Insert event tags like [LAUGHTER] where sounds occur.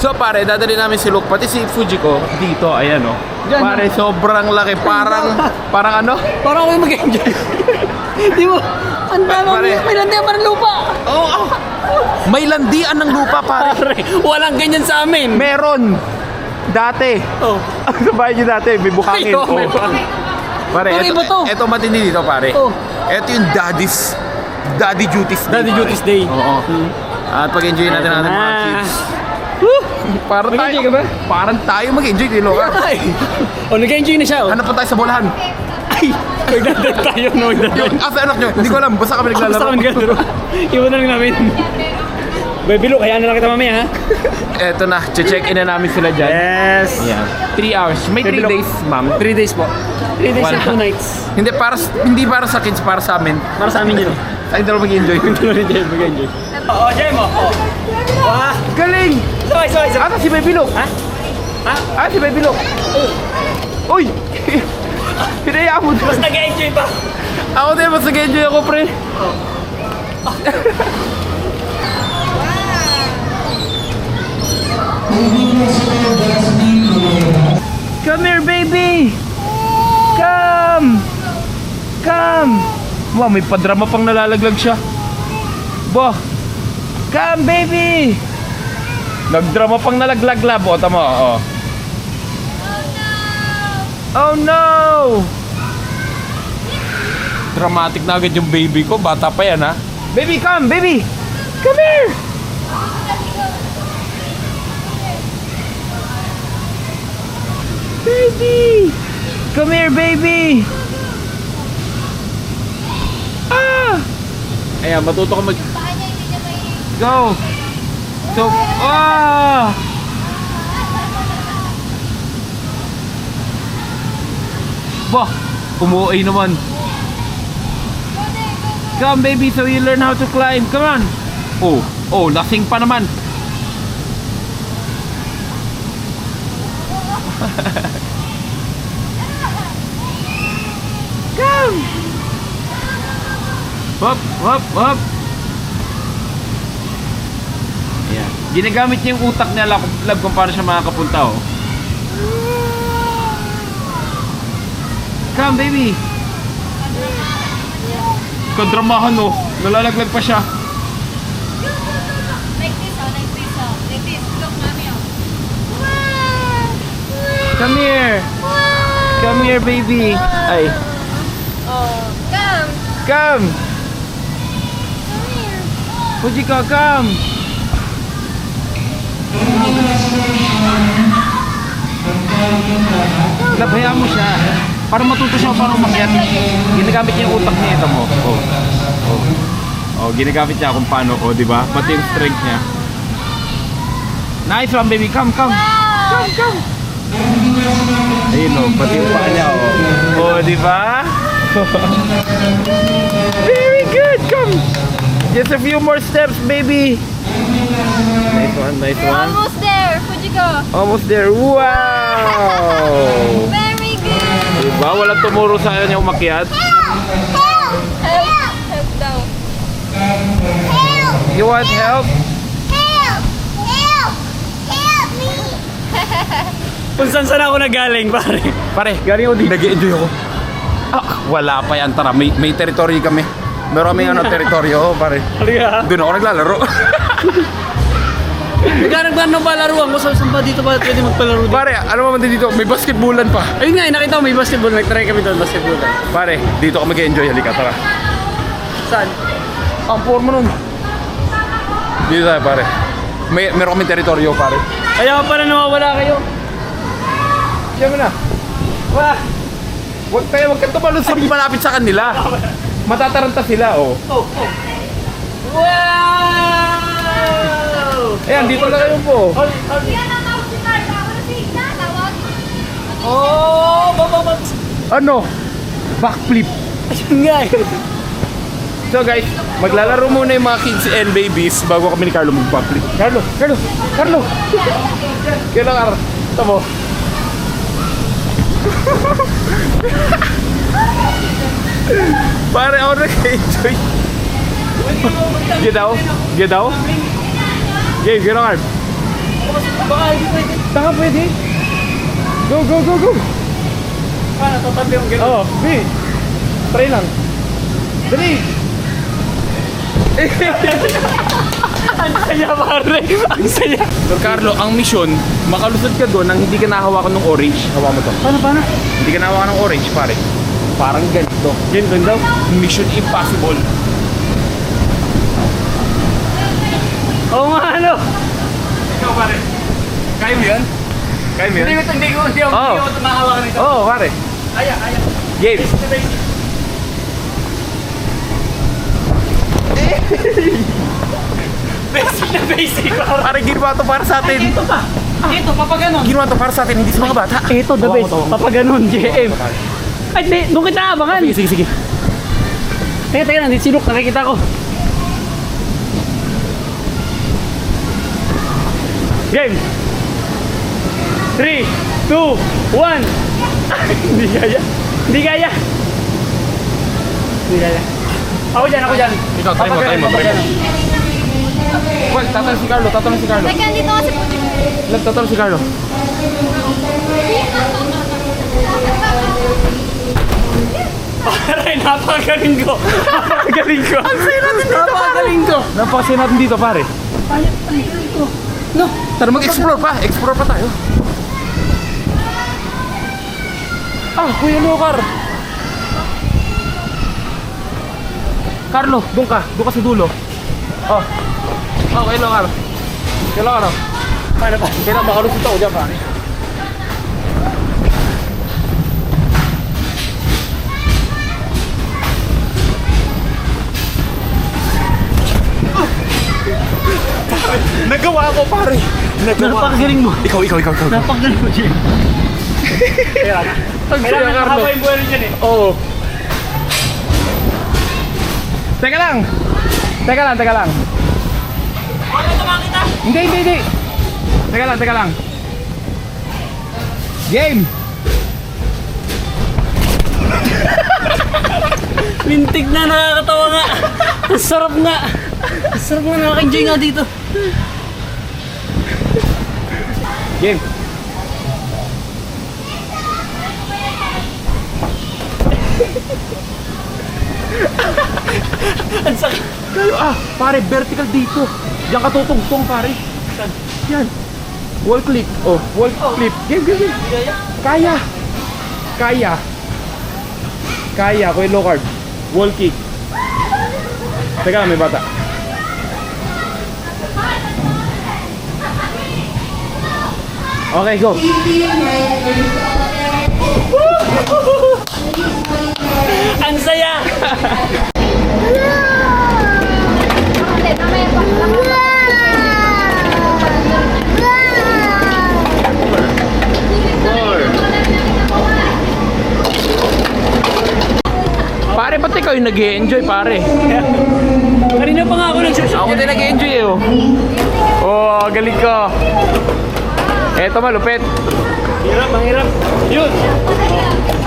So pare, dadali namin si Luke, pati si Fujiko dito, ayan oh. Diyan, Pare, sobrang laki, parang, parang ano? Parang ako yung mag-enjoy. [LAUGHS] Di mo? Ang dami Pare. may landian parang lupa. Oo, oh, may landian ng lupa pare. Pare, walang ganyan sa amin. Meron. Dati. Oh. [LAUGHS] Ang bahay niyo dati, may buhangin. Ay, oh, may Oh. Pare, Pero eto, to. eto matindi dito pare. Oh. Eto yung daddy's, daddy duties day. Daddy pare. duties day. Oo. At pag-enjoy natin natin mga Ah. kids. Woo! Parang tayo, ka ba? parang tayo mag-enjoy, di Loka. Ay. Oh, nag-enjoy na siya. Oh. Hanap pa tayo sa bolahan. Ay, magdadal tayo. No, magdadal. Yun, asa anak nyo, hindi ko alam, basta kami Basta naglalaro. kami naglalaro. Iwan na lang namin. Baby Luke, hayaan na lang kita mamaya ha. Eto na, check in na namin sila dyan. Yes. Yan. 3 hours. May 3 Baby Loke. days, ma'am. 3 days po. 3 days and 2 nights. Hindi para hindi para sa kids, para sa amin. Para sa amin yun. Tayo dalawa mag-enjoy. Mag-enjoy, mag-enjoy. Oo, oh, Jem, oh. Wah! Galing! Sabay, sabay, sabay. Ata si Baby Luke. Ha? Ha? Ah, si Baby Luke. Uy! [LAUGHS] Hinayaan mo Mas doon. nag-enjoy pa. Ako din, mas nag-enjoy ako, pre. [LAUGHS] Come here, baby! Come! Come! Wow, may padrama pang nalalaglag siya. Bo! Come, baby! Nagdrama pang nalaglag lab. O, tama, o. Oh no! Dramatic na agad yung baby ko. Bata pa yan, ha? Baby, come! Baby! Come here! Baby! Come here, baby! Ah! Ayan, matuto ka mag... Go! So, ah! Bah! Umuwi naman. Come baby, so you learn how to climb. Come on. Oh, oh, lasing pa naman. [LAUGHS] Come. Hop, hop, hop. Ayan. Ginagamit niya yung utak niya lab, kung paano siya makakapunta, oh. Come, baby. Kadramahan, oh. Nalalaglag pa siya. Like this, oh, like this, oh. Like this. Look, mommy, oh. Come here. Come here, baby. Ay, Oh, come. come. Come here. Fujiko, come. Lab, hayaan mo siya. Para matuto siya paano umakyat. Ginagamit niya yung utak niya. Ito mo. Oh. Oh. Oh, ginagamit niya kung paano. Oh, di ba? Pati yung strength niya. Nice one, baby. Come, come. Come, come. Ayun, oh. Pati yung paa niya, oh. Oh, di ba? [LAUGHS] Very good. Come. Just a few more steps, baby. Nice one, nice We're one. almost there. Fujiko. Almost there. Wow! Very good. Diba? Walang tumuro sa kanya umakyat. Help! Help! Help daw. Help! You want help? Help! Help! Help me! [LAUGHS] Kung saan saan ako nagaling, pare. Pare, galing ako dito. Nag-enjoy ako. Ah, wala pa yan. Tara, may, may territory kami. Meron kami ano, [LAUGHS] teritoryo, pare. Halika. Doon ako naglalaro. [LAUGHS] Naghanap ba ng palaruan ko? Saan saan ba dito ba pwede magpalaro dito? pare, alam mo man din dito, may basketballan pa. Ayun nga, eh, nakita ko may basketball. Nag-try kami doon, basketball. Pare, dito ako mag-enjoy. Halika, tara. Saan? Ang forma nun. Dito tayo, pare. May, meron kami teritoryo, pare. Kaya pala nawawala kayo. Diyan mo na. Wah! Huwag tayo, huwag kang tumalon sa malapit sa kanila. Matataranta sila, oh. Oh, oh. Wow! Ayan, dito na kayo po. Oh, bababa. Ano? Backflip. Ayun nga eh. So guys, maglalaro muna yung mga kids and babies bago kami ni Carlo mag-backflip. Carlo, Carlo, Carlo! Kailan Carlo? Ito mo. Pare ako nag-enjoy. Get daw? Get? Game, get on. Baka hindi pwede. Taka pwede. Go, go, go, go. Paano, tatabi yung gano'n? Oo, B. Try lang. Dali. [LAUGHS] Ang saya pare. Ang saya. Sir Carlo, ang misyon, makalusot ka doon nang hindi ka nahawakan ng orange. Hawa mo to. Paano, paano? Hindi ka nahawakan ng orange, pare. Parang ganito. Ganito daw. Mission impossible. Oo nga, ano? Ikaw, pare. Kaya mo yan? Kaya mo Hindi yan? ko, hindi ko, hindi Oo. hindi tumahawakan nito. Oo, oh, pare. Kaya, kaya. Game. Basic na basic. pare. Pare, ginawa to para sa atin. Ito pa. Ito, papaganon. Ginawa to para sa atin, hindi sa mga bata. Ito, the best. Papaganon, JM. Ay, di, doon kita abangan. Sige, sige, sige. Teka, teka, nandito si Luke, nakikita ko. Game! 3, 2, 1! Hindi kaya. Hindi kaya. Hindi kaya. Ako dyan, ako dyan. Ikaw, try mo, try mo, try mo. Well, tatanong si Carlo, tatanong si Carlo. Teka, dito kasi. Lang, tatanong si Carlo. Pare, napakagaling ko. Napakagaling ko. Ang sayo natin dito, Napakagaling ko. Napakasin natin dito, pare. No. Tara, mag-explore pa. Explore pa tayo. Ah, Kuya Lucar. Carlo, doon ka. Doon ka sa dulo. Oh. Oh, Kuya Lucar. Kuya Lucar, oh. Paano pa? Kailangan makalusot ako dyan, pare. Nagawa ko, pare. Nagawa. Napakagaling mo. Ikaw, ikaw, ikaw, ikaw. Napakagaling mo, JM. Kaya na. Ang saya, Kailangan Carlo. mahaba yung buhay dyan eh. Oo. Teka lang. Teka lang, teka lang. Ano tumakita? Hindi, hindi, hindi. Teka lang, teka lang. Game. [LAUGHS] Lintik na, nakakatawa nga. Ang sarap nga. Ang sarap nga, nakaka-enjoy nga dito. Game. Ang sakit. Kayo ah, pare, vertical dito. Diyan ka tutungtong, pare. Yan. Wall click. Oh, wall clip. Game, game, game. Kaya. Kaya. Kaya, Kuya Locard. Wall kick. Teka may bata. Okay, go. [LAUGHS] Ang saya. Pare, ba't ikaw yung nag enjoy pare? Kanina pa nga ako nagsushoot. Ako din nag enjoy eh, oh. Oh, galing ka. Eto malupit. Hirap, ang hirap. Yun.